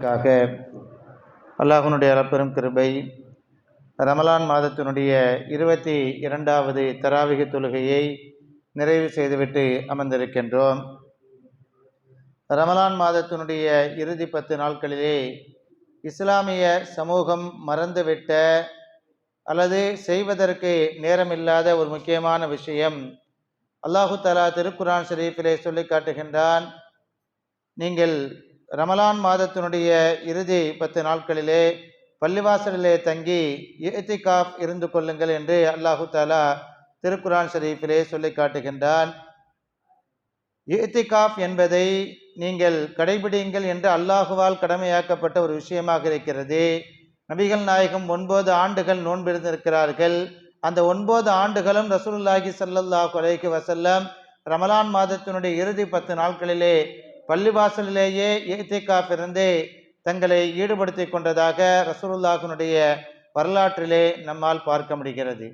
க்காக அல்லாஹனுடைய அளப்பெரும் கிருபை ரமலான் மாதத்தினுடைய இருபத்தி இரண்டாவது தராவிக தொழுகையை நிறைவு செய்துவிட்டு அமர்ந்திருக்கின்றோம். ரமலான் மாதத்தினுடைய இறுதி பத்து நாட்களிலே இஸ்லாமிய சமூகம் மறந்துவிட்ட அல்லது செய்வதற்கு நேரமில்லாத ஒரு முக்கியமான விஷயம். அல்லாஹு தலா திருக்குரான் ஷரீஃபிலே சொல்லி காட்டுகின்றான் நீங்கள் ரமலான் மாதத்தினுடைய இறுதி பத்து நாட்களிலே பள்ளிவாசலிலே தங்கி இத்திகாஃப் இருந்து கொள்ளுங்கள் என்று அல்லாஹு தாலா திருக்குரான் ஷரீஃபிலே சொல்லி காட்டுகின்றான். இத்திகாஃப் என்பதை நீங்கள் கடைபிடியுங்கள் என்று அல்லாஹுவால் கடமையாக்கப்பட்ட ஒரு விஷயமாக இருக்கிறது. நபிகள் நாயகம் ஒன்பது ஆண்டுகள் நோன்பிருந்திருக்கிறார்கள். அந்த ஒன்பது ஆண்டுகளும் ரசூலுல்லாஹி சல்லல்லாஹ் அலைஹி வசல்லம் ரமலான் மாதத்தினுடைய இறுதி பத்து நாட்களிலே பள்ளிவாசலிலேயே ஏத்திகாஃப் இருந்து தங்களை ஈடுபடுத்தி கொண்டதாக ரசூலுல்லாஹினுடைய வரலாற்றிலே நம்மால் பார்க்க முடிகிறது.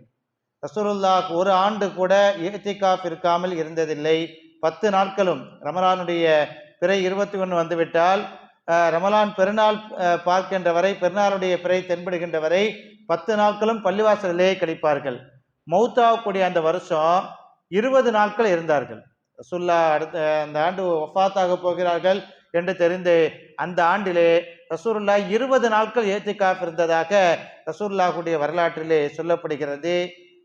ரசூலுல்லாஹ் ஒரு ஆண்டு கூட ஏத்திகாப் இருக்காமல் இருந்ததில்லை. பத்து நாட்களும் ரமலானுடைய பிறை இருபத்தி ஒன்று வந்துவிட்டால் ரமலான் பெருநாள் பார்க்கின்ற வரை பெருநாளுடைய பிறை தென்படுகின்ற வரை பத்து நாட்களும் பள்ளிவாசலிலே கழிப்பார்கள். மௌத்தாகக்கூடிய அந்த வருஷம் இருபது நாட்கள் இருந்தார்கள். ரசுல்லா அடுத்த அந்த ஆண்டு ஒஃபாத்தாக போகிறார்கள் என்று தெரிந்து அந்த ஆண்டிலே ரசூலுல்லா இருபது நாட்கள் ஏத்திகாஃப் இருந்ததாக ரசூல்லாஹுடைய வரலாற்றிலே சொல்லப்படுகிறது.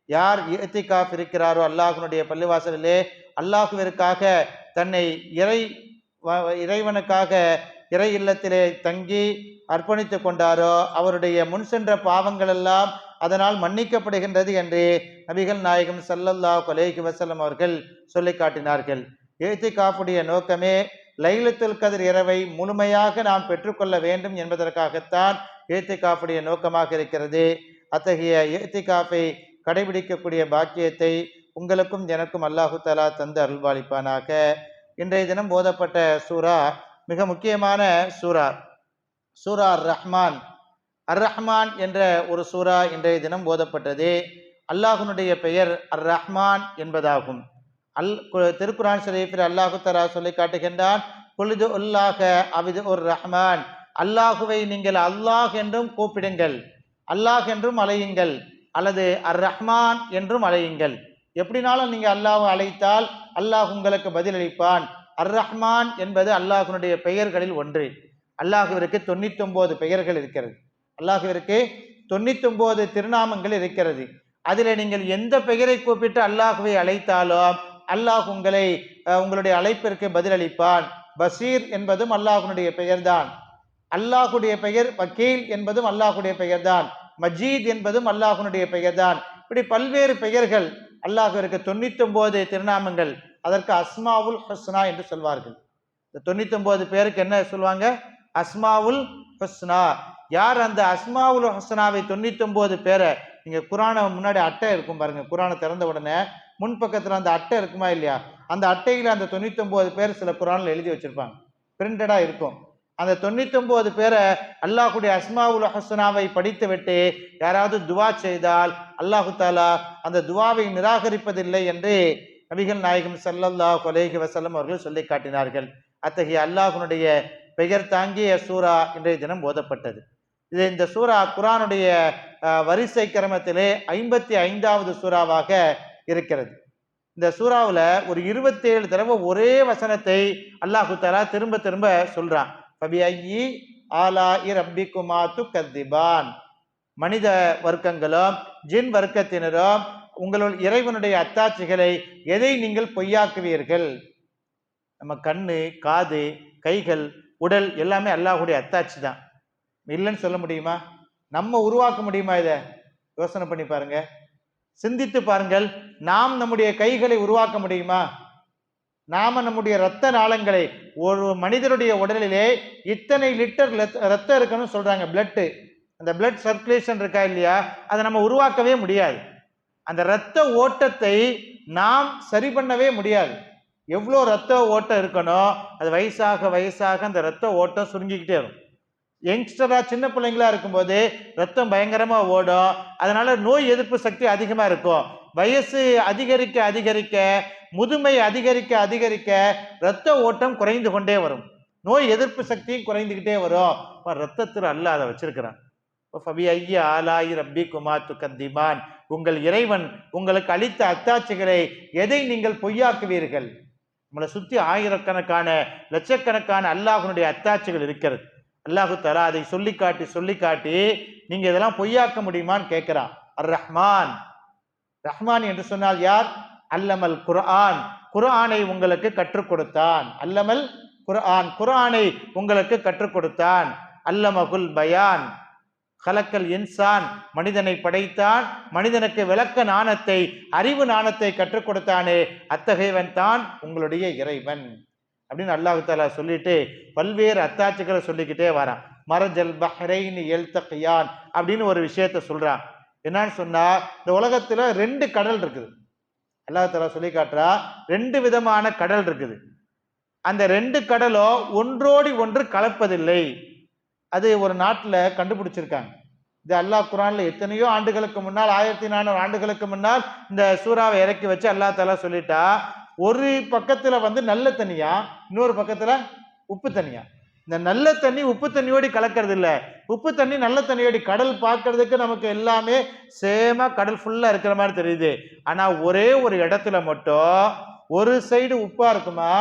யார் ஏத்திகாஃப் இருக்கிறாரோ அல்லாஹுனுடைய பள்ளிவாசலிலே அல்லாஹுவிற்காக தன்னை இறை இறைவனுக்காக இறை இல்லத்திலே தங்கி அர்ப்பணித்து கொண்டாரோ அவருடைய முன் சென்ற பாவங்களெல்லாம் அதனால் மன்னிக்கப்படுகின்றது என்று நபிகள் நாயகம் சல்லல்லா கொலேஹி வஸல்லம் அவர்கள் சொல்லி காட்டினார்கள். காப்புடைய நோக்கமே லைலத்துல் கதிர் இரவை முழுமையாக நாம் பெற்றுக்கொள்ள வேண்டும் என்பதற்காகத்தான் ஏத்திகாஃபுடைய நோக்கமாக இருக்கிறது. அத்தகைய எழுத்திகாஃபை கடைபிடிக்கக்கூடிய பாக்கியத்தை உங்களுக்கும் எனக்கும் அல்லாஹு தலா தந்து அருள்வாளிப்பானாக. இன்றைய தினம் போதப்பட்ட சூரா மிக முக்கியமான சூரா சூரார் ரஹ்மான் அர் ரஹ்மான் என்ற ஒரு சூரா இன்றைய தினம் போதப்பட்டது அல்லாஹுனுடைய பெயர் அர் ரஹ்மான் என்பதாகும். அல் கு- திருக்குரான் ஷரீஃபில் அல்லாஹு தரா சொல்லி காட்டுகின்றான் பொழுது உல்லாக அவிது ஒரு ரஹ்மான் அல்லாஹுவை நீங்கள் அல்லாஹ் என்றும் கூப்பிடுங்கள் அல்லாஹ் என்றும் அலையுங்கள் அல்லது அர் ரஹ்மான் என்றும் அலையுங்கள் எப்படினாலும் நீங்கள் அல்லாஹ் அழைத்தால் அல்லாஹ் உங்களுக்கு பதிலளிப்பான். அர் ரஹ்மான் என்பது அல்லாஹுனுடைய பெயர்களில் ஒன்று. அல்லாஹுவிற்கு தொண்ணூத்தொம்பது பெயர்கள் இருக்கிறது. அல்லாஹுவிற்கு தொண்ணூத்தி ஒன்பது திருநாமங்கள் இருக்கிறது. அதில் நீங்கள் எந்த பெயரை கூப்பிட்டு அல்லாஹுவை அழைத்தாலும் அல்லாஹ் உங்களை உங்களுடைய அழைப்பிற்கு பதிலளிப்பான். பஷீர் என்பதும் அல்லாஹ்வினுடைய பெயர்தான். அல்லாஹுடைய பெயர் வக்கீல் என்பதும் அல்லாஹுடைய பெயர்தான். மஜீத் என்பதும் அல்லாஹுனுடைய பெயர்தான். இப்படி பல்வேறு பெயர்கள் அல்லாஹுவிற்கு தொண்ணூத்தி ஒன்பது திருநாமங்கள். அதற்கு அஸ்மாவுல் ஹஸ்னா என்று சொல்வார்கள். இந்த தொண்ணூத்தி ஒன்பது பேருக்கு என்ன சொல்லுவாங்க அஸ்மாவுல் ஹஸ்னா. யார் அந்த அஸ்மாவுல் ஹசனாவை தொண்ணூத்தொம்போது பேரை? நீங்க குரானை முன்னாடி அட்டை இருக்கும் பாருங்க. குரானை திறந்த உடனே முன் பக்கத்துல அந்த அட்டை இருக்குமா இல்லையா? அந்த அட்டையில அந்த தொண்ணூத்தொம்போது பேர் சில குரான்ல எழுதி வச்சிருப்பாங்க. பிரிண்டடா இருக்கும். அந்த தொண்ணூத்தொம்போது பேரை அல்லாஹுடைய அஸ்மாவுல் ஹஸ்னாவை படித்து விட்டு யாராவது துவா செய்தால் அல்லாஹு தாலா அந்த துவாவை நிராகரிப்பதில்லை என்று நபிகள் நாயகம் சல்லல்லா கொலேஹி வசல்லம் அவர்கள் சொல்லி காட்டினார்கள். அத்தகைய அல்லாஹுனுடைய பெயர் தாங்கிய சூரா இன்றைய தினம் ஓதப்பட்டது. இது இந்த சூரா குரானுடைய வரிசை கிரமத்திலே ஐம்பத்தி ஐந்தாவது சூறாவாக இருக்கிறது. இந்த சூறாவில் ஒரு இருபத்தேழு தடவை ஒரே வசனத்தை அல்லாஹு தாலா திரும்ப திரும்ப சொல்றான். பபி ஐயி ஆலா இ ரப்பிக்குமா துக்கத்திபான். மனித வர்க்கங்களும் ஜின் வர்க்கத்தினரும் உங்களுள் இறைவனுடைய அத்தாட்சிகளை எதை நீங்கள் பொய்யாக்குவீர்கள்? நம்ம கண்ணு காது கைகள் உடல் எல்லாமே அல்லாஹுடைய அத்தாட்சி தான். இல்லைன்னு சொல்ல முடியுமா? நம்ம உருவாக்க முடியுமா இதை? யோசனை பண்ணி பாருங்க. சிந்தித்து பாருங்கள் நாம் நம்முடைய கைகளை உருவாக்க முடியுமா? நாம நம்முடைய இரத்த நாளங்களை ஒரு மனிதனுடைய உடலிலே இத்தனை லிட்டர் ரத்தம் இருக்கணும்னு சொல்றாங்க பிளட்டு அந்த பிளட் சர்க்குலேஷன் இருக்கா இல்லையா? அதை நம்ம உருவாக்கவே முடியாது. அந்த இரத்த ஓட்டத்தை நாம் சரி பண்ணவே முடியாது. எவ்வளோ ரத்த ஓட்டம் இருக்கணும் அது வயசாக வயசாக அந்த ரத்த ஓட்டம் சுருங்கிக்கிட்டே இருக்கும் யங்ஸ்டராக சின்ன பிள்ளைங்களா இருக்கும்போது ரத்தம் பயங்கரமாக ஓடும். அதனால் நோய் எதிர்ப்பு சக்தி அதிகமாக இருக்கும். வயசு அதிகரிக்க அதிகரிக்க முதுமை அதிகரிக்க அதிகரிக்க இரத்த ஓட்டம் குறைந்து கொண்டே வரும். நோய் எதிர்ப்பு சக்தியும் குறைந்துக்கிட்டே வரும். இப்போ ரத்தத்தில் அல்ல அதை வச்சிருக்கிறான் ஃபபி ஐயா ஆலாயி ரப்பி குமாத்து துக்கந்திமான் உங்கள் இறைவன் உங்களுக்கு அளித்த அத்தாட்சிகளை எதை நீங்கள் பொய்யாக்குவீர்கள்? நம்மளை சுற்றி ஆயிரக்கணக்கான லட்சக்கணக்கான அல்லாஹனுடைய அத்தாட்சிகள் இருக்கிறது. அல்லாஹு தலா அதை சொல்லி காட்டி சொல்லி காட்டி நீங்க இதெல்லாம் பொய்யாக்க முடியுமான்னு கேட்கிறான் அர் ரஹ்மான் ரஹ்மான் என்று சொன்னால் யார்? அல்லமல் குர்ஆன். குர்ஆனை உங்களுக்கு கற்றுக் கொடுத்தான். அல்லமல் குர்ஆன். குர்ஆனை உங்களுக்கு கற்றுக் கொடுத்தான். அல்லமகுல் பயான். கலக்கல் இன்சான். மனிதனை படைத்தான். மனிதனுக்கு விளக்க நாணத்தை அறிவு நாணத்தை கற்றுக் கொடுத்தானே அத்தகையவன் தான் உங்களுடைய இறைவன். அப்படின்னு அல்லாஹாலா சொல்லிட்டு பல்வேறு அத்தாட்சிகளை சொல்லிக்கிட்டே வரான். மரஜல் பஹ்ரைன் எல்தகியான் அப்படின்னு ஒரு விஷயத்த சொல்றான். என்னன்னு சொன்னா இந்த உலகத்துல ரெண்டு கடல் இருக்குது. அல்லாஹ் சொல்லி காட்டுறா ரெண்டு விதமான கடல் இருக்குது. அந்த ரெண்டு கடலும் ஒன்றோடி ஒன்று கலப்பதில்லை. அது ஒரு நாட்டில் கண்டுபிடிச்சிருக்காங்க. இது அல்லாஹ் குரானில் எத்தனையோ ஆண்டுகளுக்கு முன்னால் ஆயிரத்தி நானூறு ஆண்டுகளுக்கு முன்னால் இந்த சூறாவை இறக்கி வச்சு அல்லா தாலா சொல்லிட்டா ஒரு பக்கத்தில் வந்து நல்ல தண்ணியா இன்னொரு பக்கத்தில் உப்பு தண்ணியா? இந்த நல்ல தண்ணி உப்பு தண்ணியோடி கலக்கிறது இல்லை. உப்பு தண்ணி நல்ல தண்ணியோடி கடல் பார்க்கறதுக்கு நமக்கு எல்லாமே சேமாக கடல் ஃபுல்லாக இருக்கிற மாதிரி தெரியுது. ஆனால் ஒரே ஒரு இடத்துல மட்டும் ஒரு சைடு உப்பாக இருக்குமா?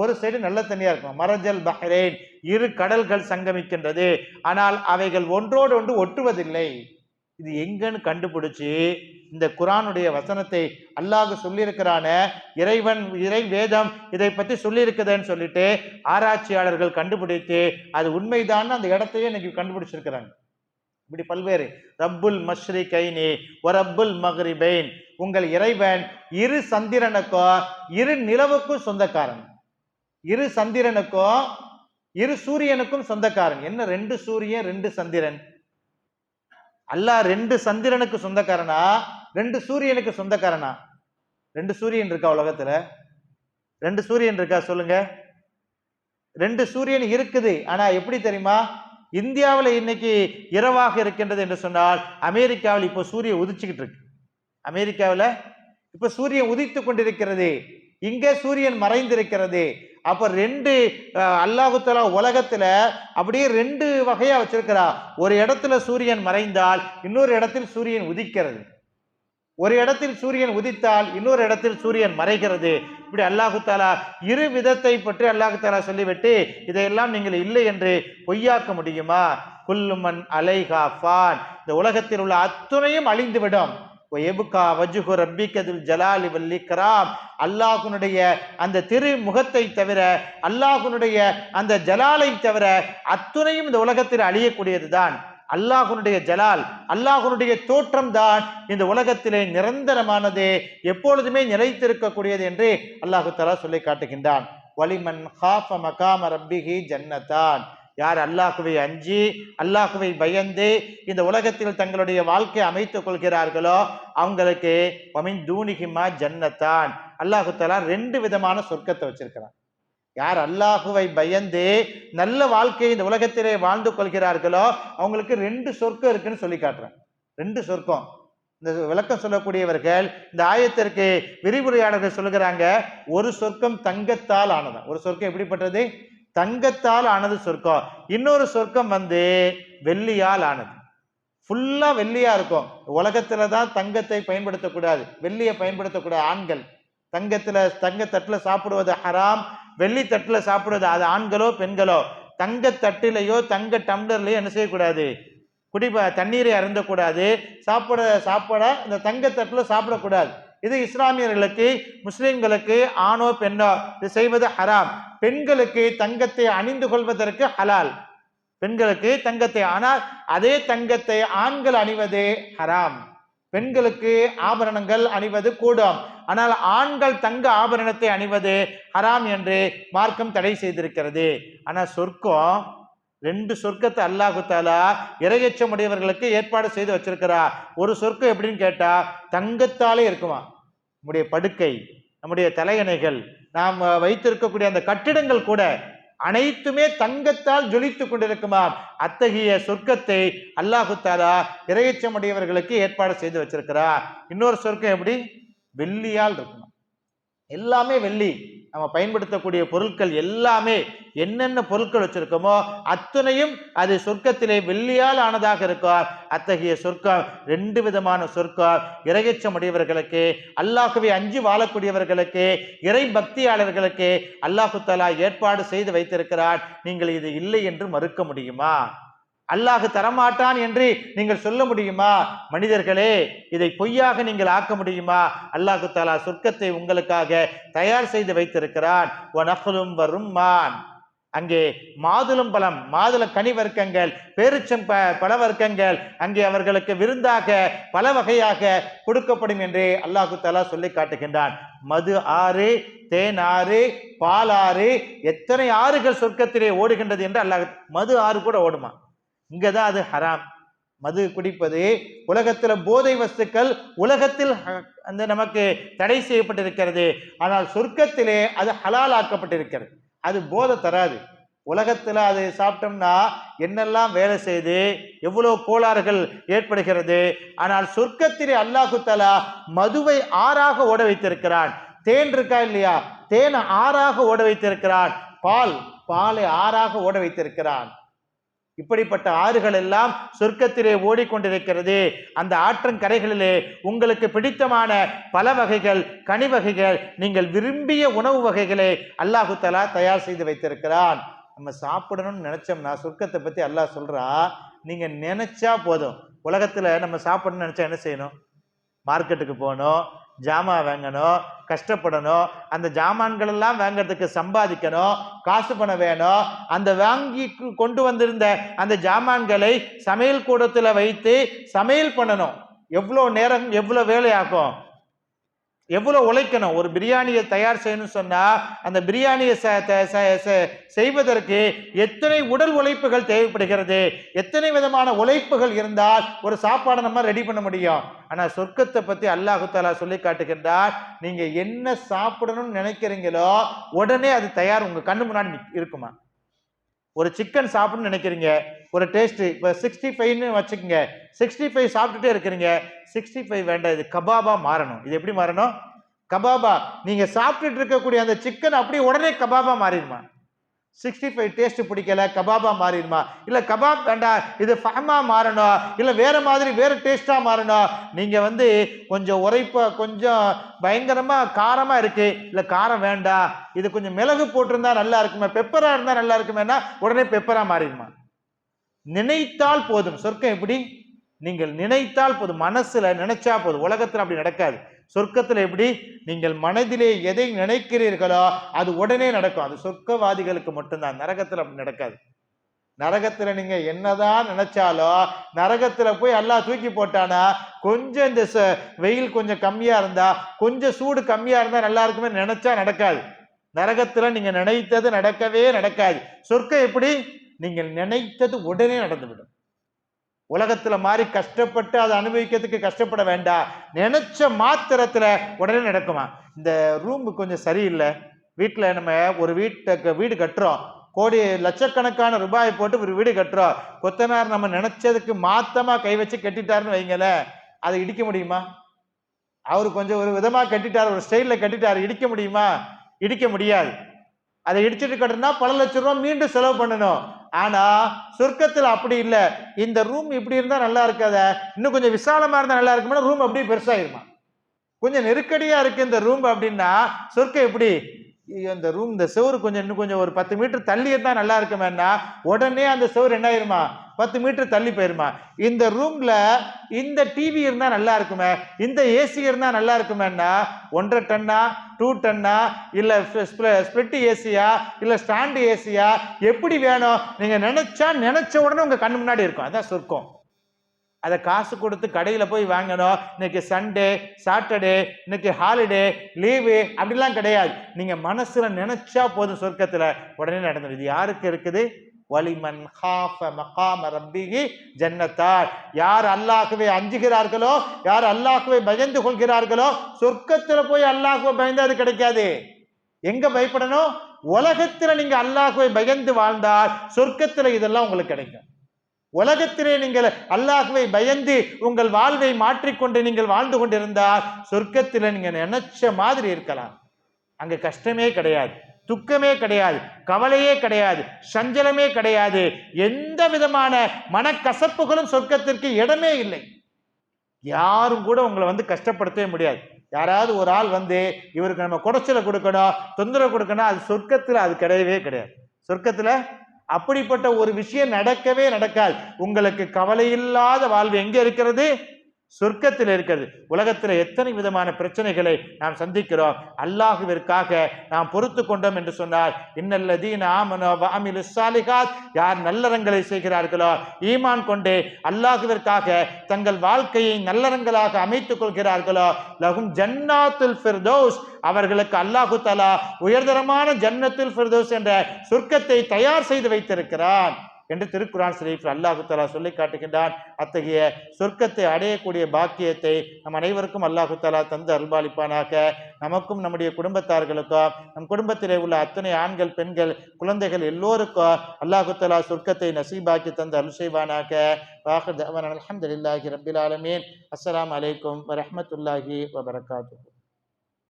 ஒரு சைடு நல்ல தண்ணியாக இருக்கும்? மரஜல் பஹ்ரைன். இரு கடல்கள் சங்கமிக்கின்றது. ஆனால் அவைகள் ஒன்றோடு ஒன்று ஒட்டுவதில்லை. இது எங்கன்னு கண்டுபிடிச்சு இந்த குரானுடைய வசனத்தை அல்லாஹ் சொல்லியிருக்கிறான இறைவன் இறை வேதம் இதை பற்றி சொல்லியிருக்குதுன்னு சொல்லிட்டு ஆராய்ச்சியாளர்கள் கண்டுபிடித்து அது உண்மைதான் அந்த இடத்தையே இன்னைக்கு கண்டுபிடிச்சிருக்கிறாங்க. இப்படி பல்வேறு ரப்புல் மஷ்ரி கைனி ஒரப்புல் மஹ்ரிபைன் உங்கள் இறைவன் இரு சந்திரனுக்கும் இரு நிலவுக்கும் சொந்தக்காரன். இரு சந்திரனுக்கும் இரு சூரியனுக்கும் சொந்தக்காரன். என்ன ரெண்டு சூரியன் ரெண்டு சந்திரன்? அல்லாஹ் ரெண்டு சந்திரனுக்கு சொந்தக்காரனா? ரெண்டு சூரியனுக்கு சொந்தக்காரனா? ரெண்டு சூரியன் இருக்கா உலகத்துல? ரெண்டு சூரியன் இருக்கா சொல்லுங்க. ரெண்டு சூரியன் இருக்குது. ஆனா எப்படி தெரியுமா? இந்தியாவில் இன்னைக்கு இரவாக இருக்கின்றது என்று சொன்னால் அமெரிக்காவில் இப்போ சூரியன் உதிச்சுக்கிட்டு இருக்கு. அமெரிக்காவில் இப்போ சூரியன் உதித்து கொண்டிருக்கிறது. இங்கே சூரியன் மறைந்திருக்கிறது. அப்போ ரெண்டு அல்லாஹுத்தலா உலகத்தில் அப்படியே ரெண்டு வகையாக வச்சிருக்கிறா. ஒரு இடத்துல சூரியன் மறைந்தால் இன்னொரு இடத்தில் சூரியன் உதிக்கிறது. ஒரு இடத்தில் சூரியன் உதித்தால் இன்னொரு இடத்தில் சூரியன் மறைகிறது. இப்படி அல்லாஹு தாலா இரு விதத்தை பற்றி அல்லாஹு தாலா சொல்லிவிட்டு இதையெல்லாம் நீங்கள் இல்லை என்று பொய்யாக்க முடியுமா? குல்லுமன் அலைஹா ஃபான். இந்த உலகத்தில் உள்ள அத்துணையும் அழிந்துவிடும். ஒயபுகா வஜுகு ரப்பிகதுல் ஜலாலி வல்லி கராம் அல்லாஹுனுடைய அந்த திரு முகத்தை தவிர அல்லாஹுனுடைய அந்த ஜலாலை தவிர அத்துணையும் இந்த உலகத்தில் அழியக்கூடியது தான் அல்லாஹுனுடைய ஜலால் அல்லாஹுனுடைய தோற்றம் தான் இந்த உலகத்திலே நிரந்தரமானது எப்பொழுதுமே நிலைத்திருக்கக்கூடியது என்று அல்லாஹு தலா சொல்லி காட்டுகின்றான். வலிமன் ஹாஃப மகாம ரப்பிஹி ஜன்னதான் யார் அல்லாஹுவை அஞ்சி அல்லாஹுவை பயந்து இந்த உலகத்தில் தங்களுடைய வாழ்க்கை அமைத்துக் கொள்கிறார்களோ அவங்களுக்கு வமின் தூணிகிமா ஜன்னத்தான். அல்லாஹு தலா ரெண்டு விதமான சொர்க்கத்தை வச்சிருக்கிறான். யார் அல்லாஹுவை பயந்து நல்ல வாழ்க்கையை இந்த உலகத்திலே வாழ்ந்து கொள்கிறார்களோ அவங்களுக்கு ரெண்டு சொர்க்கம் இருக்குன்னு சொல்லி காட்டுறேன். ரெண்டு சொர்க்கம். இந்த விளக்கம் சொல்லக்கூடியவர்கள் இந்த ஆயத்திற்கு விரிவுரையாளர்கள் சொல்லுகிறாங்க ஒரு சொர்க்கம் தங்கத்தால் ஆனதான் ஒரு சொர்க்கம் எப்படிப்பட்டது? தங்கத்தால் ஆனது சொர்க்கம். இன்னொரு சொர்க்கம் வந்து வெள்ளியால் ஆனது. ஃபுல்லா வெள்ளியா இருக்கும். உலகத்துல தான் தங்கத்தை பயன்படுத்தக்கூடாது. வெள்ளியை பயன்படுத்தக்கூடாது. ஆண்கள். தங்கத்துல தங்க தட்டுல சாப்பிடுவது ஹராம். வெள்ளி தட்டுல சாப்பிடுவது அது ஆண்களோ பெண்களோ? தங்க தட்டிலையோ தங்க டம்ளர்லையோ என்ன செய்யக்கூடாது? குடி தண்ணீரை அருந்தக்கூடாது. சாப்பிட சாப்பிட இந்த தங்க தட்டுல சாப்பிடக்கூடாது. இது இஸ்லாமியர்களுக்கு முஸ்லிம்களுக்கு ஆணோ பெண்ணோ இது செய்வது ஹராம். பெண்களுக்கு தங்கத்தை அணிந்து கொள்வதற்கு ஹலால். பெண்களுக்கு தங்கத்தை ஆனால் அதே தங்கத்தை ஆண்கள் அணிவது ஹராம். பெண்களுக்கு ஆபரணங்கள் அணிவது கூடும். ஆனால் ஆண்கள் தங்க ஆபரணத்தை அணிவது ஹராம் என்று மார்க்கம் தடை செய்திருக்கிறது. ஆனால் சொர்க்கம் ரெண்டு சொர்க்கத்தை அல்லாஹு தாலா இரையச்சமுடையவர்களுக்கு ஏற்பாடு செய்து வச்சிருக்கிறா. ஒரு சொர்க்கம் எப்படின்னு கேட்டா தங்கத்தாலே இருக்குமா? நம்முடைய படுக்கை நம்முடைய தலையணைகள் நாம் வைத்திருக்கக்கூடிய அந்த கட்டிடங்கள் கூட அனைத்துமே தங்கத்தால் ஜொலித்து கொண்டிருக்குமாம் அத்தகைய சொர்க்கத்தை அல்லாஹு தாலா இரையச்சமுடையவர்களுக்கு ஏற்பாடு செய்து வச்சிருக்கிறா. இன்னொரு சொர்க்கம் எப்படி? வெள்ளியால் இருக்குமா? எல்லாமே வெள்ளி. நம்ம பயன்படுத்தக்கூடிய பொருட்கள் எல்லாமே என்னென்ன பொருட்கள் வச்சிருக்கோமோ அத்தனையும் அது சொர்க்கத்திலே வெள்ளியால் ஆனதாக இருக்கும் அத்தகைய சொர்க்கம் ரெண்டு விதமான சொர்க்கம். இறையச்சம் உடையவர்களுக்கு அல்லாஹுவை அஞ்சு வாழக்கூடியவர்களுக்கு இறை பக்தியாளர்களுக்கு அல்லாஹு தலா ஏற்பாடு செய்து வைத்திருக்கிறார். நீங்கள் இது இல்லை என்று மறுக்க முடியுமா? அல்லாஹ் தரமாட்டான் என்று நீங்கள் சொல்ல முடியுமா? மனிதர்களே இதை பொய்யாக நீங்கள் ஆக்க முடியுமா? அல்லாஹு தாலா சொர்க்கத்தை உங்களுக்காக தயார் செய்து வைத்திருக்கிறான். வரும் மான் அங்கே மாதுளம் பழம் மாதுள கனி வர்க்கங்கள் பேரிச்சம் ப பல வர்க்கங்கள் அங்கே அவர்களுக்கு விருந்தாக பல வகையாக கொடுக்கப்படும் என்று அல்லாஹு தாலா சொல்லி காட்டுகின்றான். மது ஆறு தேன் ஆறு பால் ஆறு எத்தனை ஆறுகள் சொர்க்கத்திலே ஓடுகின்றது என்று அல்லாஹ் மது ஆறு கூட ஓடுமா? இங்கே தான் அது ஹராம். மது குடிப்பது உலகத்தில் போதை வஸ்துக்கள் உலகத்தில் அந்த நமக்கு தடை செய்யப்பட்டிருக்கிறது. ஆனால் சொர்க்கத்திலே அது ஹலால் ஆக்கப்பட்டிருக்கிறது அது போதை தராது. உலகத்தில் அது சாப்பிட்டோம்னா என்னெல்லாம் வேலை செய்து எவ்வளோ கோளாறுகள் ஏற்படுகிறது. ஆனால் சொர்க்கத்திலே அல்லாஹு தலா மதுவை ஆறாக ஓட வைத்திருக்கிறான். தேன் இருக்கா இல்லையா? தேனை ஆறாக ஓட வைத்திருக்கிறான். பால் பாலை ஆறாக ஓட வைத்திருக்கிறான். இப்படிப்பட்ட ஆறுகள் எல்லாம் சொர்க்கத்திலே ஓடிக்கொண்டிருக்கிறது. அந்த ஆற்றங்கரைகளிலே உங்களுக்கு பிடித்தமான பல வகைகள் கனி வகைகள் நீங்கள் விரும்பிய உணவு வகைகளை அல்லாஹு தலா தயார் செய்து வைத்திருக்கிறான். நம்ம சாப்பிடணும்னு நினைச்சோம்னா சொர்க்கத்தை பற்றி அல்லாஹ் சொல்கிறா நீங்கள் நினச்சா போதும். உலகத்தில் நம்ம சாப்பிடணும்னு நினச்சா என்ன செய்யணும்? மார்க்கெட்டுக்கு போகணும். ஜாமான் வாங்கணும் கஷ்டப்படணும். அந்த ஜாமான்கள் எல்லாம் வாங்குறதுக்கு சம்பாதிக்கணும் காசு பணம் வேணும். அந்த வாங்கி கொண்டு வந்திருந்த அந்த ஜாமான்களை சமையல் கூடத்தில் வைத்து சமையல் பண்ணணும். எவ்வளோ நேரம் எவ்வளோ வேலையாகும்? எவ்வளோ உழைக்கணும்? ஒரு பிரியாணியை தயார் செய்யணும்னு சொன்னா அந்த பிரியாணியை த- செய்வதற்கு எத்தனை உடல் உழைப்புகள் தேவைப்படுகிறது? எத்தனை விதமான உழைப்புகள் இருந்தால் ஒரு சாப்பாடை நம்ம ரெடி பண்ண முடியும்? ஆனா சொர்க்கத்தை பத்தி அல்லாஹு தாலா சொல்லி காட்டுகின்றார் நீங்க என்ன சாப்பிடணும்னு நினைக்கிறீங்களோ உடனே அது தயார் உங்க கண்ணு முன்னாடி இருக்குமா? ஒரு சிக்கன் சாப்பிடணும்னு நினைக்கிறீங்க ஒரு டேஸ்ட்டு இப்போ சிக்ஸ்டி ஃபைவ்னு வச்சுக்கோங்க. சிக்ஸ்டி ஃபைவ் சாப்பிட்டுட்டே இருக்கிறீங்க. சிக்ஸ்டி ஃபைவ் வேண்டாம் இது கபாபா மாறணும். இது எப்படி மாறணும்? கபாபா நீங்கள் சாப்பிட்டுட்டு இருக்கக்கூடிய அந்த சிக்கன் அப்படியே உடனே கபாபா மாறிடுமா? சிக்ஸ்டி ஃபைவ் டேஸ்ட் பிடிக்கல கபாபா மாறிடுமா? இல்லை கபாப் வேண்டாம் இது ஃபஹமா மாறணும். இல்லை வேறு மாதிரி வேறு டேஸ்ட்டாக மாறணும். நீங்கள் வந்து கொஞ்சம் உரைப்பாக கொஞ்சம் பயங்கரமாக காரமாக இருக்குது இல்லை காரம் வேண்டாம். இது கொஞ்சம் மிளகு போட்டிருந்தா நல்லா இருக்குமே பெப்பராக இருந்தால் நல்லா இருக்குமேனா உடனே பெப்பராக மாறிடுமா? நினைத்தால் போதும். சொர்க்கம் எப்படி? நீங்கள் நினைத்தால் போதும். மனசுல நினைச்சா போதும். உலகத்துல அப்படி நடக்காது. சொர்க்கத்துல எப்படி? நீங்கள் மனதிலே எதை நினைக்கிறீர்களோ அது உடனே நடக்கும். அது சொர்க்கவாதிகளுக்கு மட்டும்தான். நரகத்துல அப்படி நடக்காது. நரகத்துல நீங்க என்னதான் நினைச்சாலோ நரகத்துல போய் எல்லாம் தூக்கி போட்டானா கொஞ்சம் இந்த ச- வெயில் கொஞ்சம் கம்மியா இருந்தா கொஞ்சம் சூடு கம்மியா இருந்தா நல்லா இருக்குமே நினைச்சா நடக்காது. நரகத்துல நீங்க நினைத்தது நடக்கவே நடக்காது. சொர்க்கம் எப்படி? நீங்கள் நினைத்தது உடனே நடந்துவிடும். உலகத்துல மாறி கஷ்டப்பட்டு அதை அனுபவிக்கிறதுக்கு கஷ்டப்பட வேண்டாம் நினைச்ச மாத்திரத்துல உடனே நடக்குமா? இந்த ரூம் கொஞ்சம் சரியில்லை. வீட்டில் நம்ம ஒரு வீட்டை வீடு கட்டுறோம். கோடி லட்சக்கணக்கான ரூபாய் போட்டு ஒரு வீடு கட்டுறோம். கொத்தனார் நம்ம நினைச்சதுக்கு மாத்தமா கை வச்சு கட்டிட்டாருன்னு வைங்களேன். அதை இடிக்க முடியுமா? அவர் கொஞ்சம் ஒரு விதமா கட்டிட்டார். ஒரு ஸ்டைல்ல கட்டிட்டாரு. இடிக்க முடியுமா? இடிக்க முடியாது. அதை இடிச்சிட்டு கட்டுனா பல லட்சம் ரூபாய் மீண்டும் செலவு பண்ணணும். ஆனா சொர்க்கத்தில் அப்படி இல்லை. இந்த ரூம் இப்படி இருந்தால் நல்லா இருக்காத. இன்னும் கொஞ்சம் விசாலமா இருந்தால் நல்லா இருக்குமா ரூம் அப்படியே பெருசாயிருமா? கொஞ்சம் நெருக்கடியா இருக்கு இந்த ரூம் அப்படின்னா சொர்க்கம் எப்படி? அந்த ரூம் இந்த செவரு கொஞ்சம் இன்னும் கொஞ்சம் ஒரு பத்து மீட்டர் தள்ளி இருந்தால் நல்லா இருக்குமேன்னா உடனே அந்த செவுரு என்ன ஆயிருமா? பத்து மீட்டர் தள்ளி போயிருமா? இந்த ரூம்ல இந்த டிவி இருந்தால் நல்லா இருக்குமே இந்த ஏசி இருந்தால் நல்லா இருக்குமேன்னா ஒன்றரை டன்னா டூ டன்னா இல்லை ஸ்ப்ளிட் ஏசியா இல்லை ஸ்டாண்டு ஏசியா எப்படி வேணும்? நீங்கள் நினச்சா நினச்ச உடனே உங்கள் கண் முன்னாடி இருக்கும். அதான் சொர்க்கம். அதை காசு கொடுத்து கடையில் போய் வாங்கணும். இன்னைக்கு சண்டே சாட்டர்டே இன்னைக்கு ஹாலிடே லீவு அப்படிலாம் கிடையாது. நீங்கள் மனசில் நினச்சா போதும் சொர்க்கத்தில். உடனே நடந்தது. இது யாருக்கு இருக்குது? வலிமன் ஹாஃப மகாம ரப்பிஹி ஜன்னத்தார். யார் அல்லாஹுவை அஞ்சுகிறார்களோ யார் அல்லாஹுவை பயந்து கொள்கிறார்களோ சொர்க்கத்தில் போய் அல்லாஹுவை பயந்து அது கிடைக்காது. எங்க பயப்படணும்? உலகத்தில் நீங்க அல்லாஹுவை பயந்து வாழ்ந்தால் சொர்க்கத்தில் இதெல்லாம் உங்களுக்கு கிடைக்கும். உலகத்திலே நீங்கள் அல்லாஹுவை பயந்து உங்கள் வாழ்வை மாற்றிக்கொண்டு நீங்கள் வாழ்ந்து கொண்டிருந்தால் சொர்க்கத்தில் நீங்கள் நினைச்ச மாதிரி இருக்கலாம். அங்கே கஷ்டமே கிடையாது துக்கமே கிடையாது கவலையே கிடையாது சஞ்சலமே கிடையாது. எந்த விதமான மனக்கசப்புகளும் சொர்க்கத்திற்கு இடமே இல்லை. யாரும் கூட உங்களை வந்து கஷ்டப்படுத்தவே முடியாது. யாராவது ஒரு ஆள் வந்து இவருக்கு நம்ம குடைச்சலை கொடுக்கணும் தொந்தரவு கொடுக்கணும் அது சொர்க்கத்தில் அது கிடையவே கிடையாது. சொர்க்கத்தில் அப்படிப்பட்ட ஒரு விஷயம் நடக்கவே நடக்காது. உங்களுக்கு கவலை இல்லாத வாழ்வு எங்க இருக்கிறது? சொர்க்கத்தில் இருக்கிறது. உலகத்தில் எத்தனை விதமான பிரச்சனைகளை நாம் சந்திக்கிறோம். அல்லாஹுவிற்காக நாம் பொறுத்து கொண்டோம் என்று சொன்னார் இன்னல்லதீன ஆமனோ வாமிலு சாலிகாத் யார் நல்லறங்களை செய்கிறார்களோ ஈமான் கொண்டே அல்லாஹுவிற்காக தங்கள் வாழ்க்கையை நல்லறங்களாக அமைத்துக் கொள்கிறார்களோ லகும் ஜன்னாத்துல் ஃபிர்தோஸ். அவர்களுக்கு அல்லாஹு தலா உயர்தரமான ஜன்னத்துல் ஃபிர்தோஸ் என்ற சொர்க்கத்தை தயார் செய்து வைத்திருக்கிறான். என்று திருக்குரான் ஷரீஃபில் அல்லாஹு தலா சொல்லி காட்டுகின்றான். அத்தகைய சொர்க்கத்தை அடையக்கூடிய பாக்கியத்தை நம் அனைவருக்கும் அல்லாஹு தலா தந்து அருள்பாலிப்பானாக. நமக்கும் நம்முடைய குடும்பத்தார்களுக்கும் நம் குடும்பத்திலே உள்ள அத்தனை ஆண்கள் பெண்கள் குழந்தைகள் எல்லோருக்கும் அல்லாஹு தலா சொர்க்கத்தை நசீபாக்கி தந்து அருள் செய்வானாக. வாஹர் அலமதுல்லாஹி ரபில் ஆலமீன். அஸ்லாம் அலைக்கும் வரமத்துல்லாஹி வபரகாத்து